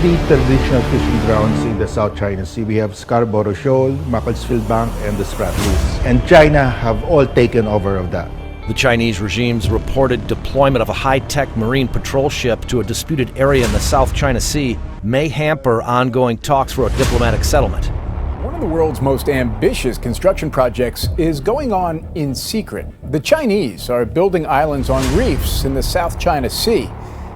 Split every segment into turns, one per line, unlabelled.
three traditional fishing grounds in the South China Sea. We have Scarborough Shoal, Macclesfield Bank, and the Spratlys. And China have all taken over of that.
The Chinese regime's reported deployment of a high tech marine patrol ship to a disputed area in the South China Sea may hamper ongoing talks for a diplomatic settlement.
One of the world's most ambitious construction projects is going on in secret. The Chinese are building islands on reefs in the South China Sea.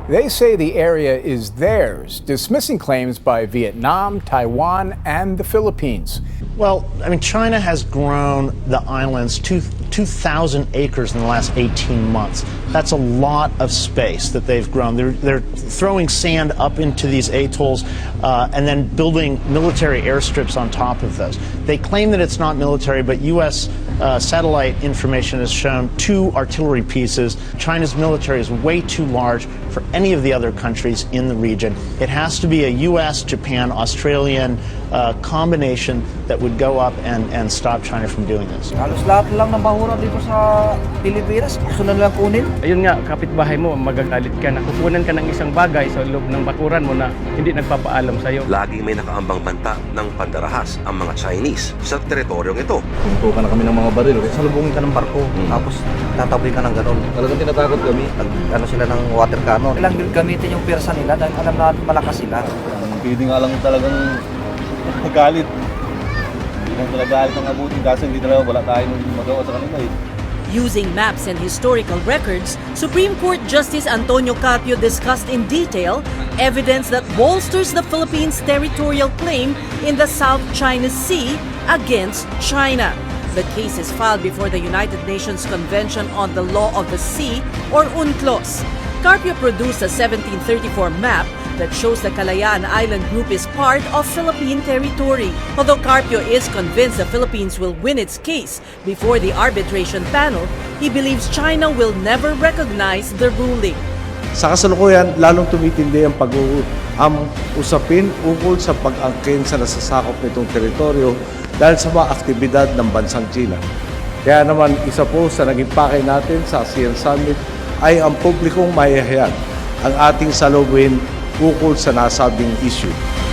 They say the area is theirs, dismissing claims by Vietnam, Taiwan, and the Philippines.
Well, I mean, China has grown the islands to 2,000 acres in the last 18 months. That's a lot of space that they've grown. They're, they're throwing sand up into these atolls uh, and then building military airstrips on top of those. They claim that it's not military, but U.S. Uh, satellite information has shown two artillery pieces. China's military is way too large for any of the other countries in the region. It has to be a U.S., Japan, Australian uh, combination that would go up and, and stop China from doing this.
Halos lahat lang ng bahura dito sa Pilipinas, gusto na nilang kunin.
Ayun nga, kapitbahay mo, magagalit ka na kukunan ka ng isang bagay sa loob ng bakuran mo na hindi nagpapaalam sa'yo.
Laging may nakaambang banta ng pandarahas ang mga Chinese sa teritoryong ito.
Tuntukan na kami ng mga baril. Salubungin ka ng barko, tapos tataboy ka ng ganun.
Talagang tinatakot kami.
Nag, ano sila ng water cannon. Kailang gamitin yung persa nila dahil alam na malakas sila.
Pwede nga lang talagang Hindi lang talaga galit kasi hindi talaga wala magawa sa kanila eh.
Using maps and historical records, Supreme Court Justice Antonio Carpio discussed in detail evidence that bolsters the Philippines' territorial claim in the South China Sea against China. The case is filed before the United Nations Convention on the Law of the Sea, or UNCLOS. Carpio produced a 1734 map that shows the Kalayaan Island Group is part of Philippine territory. Although Carpio is convinced the Philippines will win its case before the arbitration panel, he believes China will never recognize the ruling.
Sa kasalukuyan, lalong tumitindi ang pag ang usapin ukol sa pag-angkin sa nasasakop nitong teritoryo dahil sa mga aktibidad ng bansang China. Kaya naman, isa po sa naging pakay natin sa ASEAN Summit ay ang publikong mahihayag ang ating salubin ukol sa nasabing issue.